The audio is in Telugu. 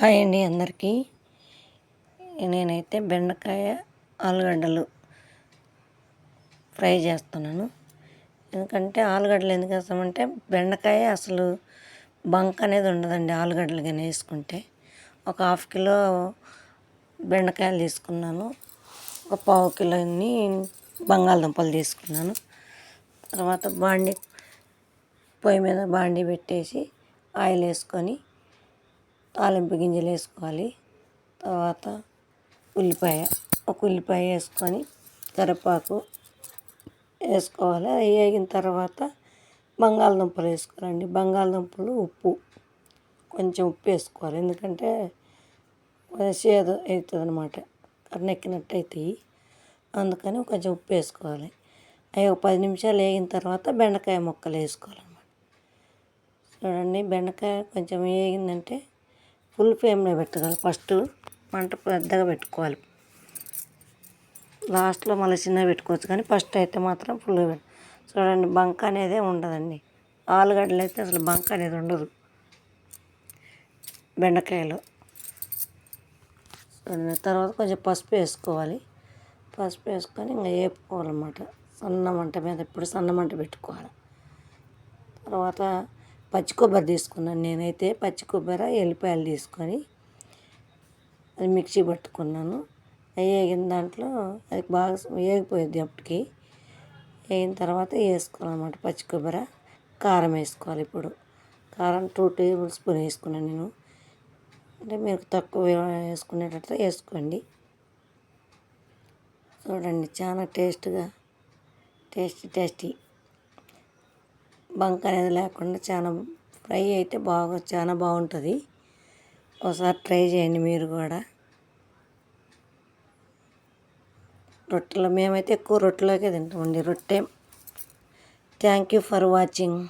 హాయ్ అండి అందరికీ. నేనైతే బెండకాయ ఆలుగడ్డలు ఫ్రై చేస్తున్నాను. ఎందుకంటే ఆలుగడ్డలు ఎందుకు వేస్తామంటే బెండకాయ అసలు బంక్ అనేది ఉండదండి ఆలుగడ్డలు కానీ వేసుకుంటే. ఒక హాఫ్ కిలో బెండకాయలు తీసుకున్నాను. ఒక పావు కిలోని బంగాళదుంపలు తీసుకున్నాను. తర్వాత బాండి పొయ్యి మీద బాండి పెట్టేసి ఆయిల్ వేసుకొని తాలింపు గింజలు వేసుకోవాలి. తర్వాత ఉల్లిపాయ ఒక ఉల్లిపాయ వేసుకొని కరివేపాకు వేసుకోవాలి. అవి వేగిన తర్వాత బంగాళదుంపలు వేసుకోవాలండి. బంగాళదుంపలు ఉప్పు కొంచెం ఉప్పు వేసుకోవాలి. ఎందుకంటే చేదు అవుతుంది అనమాట కర్రెక్కినట్టు అవుతాయి అందుకని కొంచెం ఉప్పు వేసుకోవాలి. అవి ఒక పది నిమిషాలు వేగిన తర్వాత బెండకాయ ముక్కలు వేసుకోవాలన్నమాట. చూడండి బెండకాయ కొంచెం వేగిందంటే ఫుల్ ఫ్లేమ్లో పెట్టాలి ఫస్ట్ మంట పెద్దగా పెట్టుకోవాలి. లాస్ట్లో మళ్ళీ చిన్నగా పెట్టుకోవచ్చు కానీ ఫస్ట్ అయితే మాత్రం ఫుల్గా పెట్టు చూడండి బంక అనేదే ఉండదండి. ఆలుగడ్డలు అయితే అసలు బంక అనేది ఉండదు. బెండకాయలో. తర్వాత కొంచెం పసుపు వేసుకోవాలి. పసుపు వేసుకొని ఇంకా వేపుకోవాలన్నమాట. సన్న మంట మీద ఇప్పుడు సన్న మంట పెట్టుకోవాలి. తర్వాత పచ్చి కొబ్బరి తీసుకున్నాను. నేనైతే పచ్చి కొబ్బరి ఎల్లిపాయలు తీసుకొని అది మిక్సీ పట్టుకున్నాను. అవి వేగిన దాంట్లో అది బాగా వేగిపోయింది అప్పటికి. వేగిన తర్వాత వేసుకోవాలన్నమాట పచ్చి కొబ్బరి. కారం వేసుకోవాలి ఇప్పుడు. కారం టూ టేబుల్ స్పూన్ వేసుకున్నాను నేను. అంటే మీరు తక్కువ వేసుకునేటట్లు వేసుకోండి. చూడండి చాలా టేస్ట్గా టేస్టీ టేస్టీ. బంక్ అనేది లేకుండా చాలా ఫ్రై అయితే బాగా చాలా బాగుంటుంది. ఒకసారి ట్రై చేయండి మీరు కూడా. రొట్టెలో మేమైతే ఎక్కువ రొట్టెలోకే తింటామండి. రొట్టె. Thank you for watching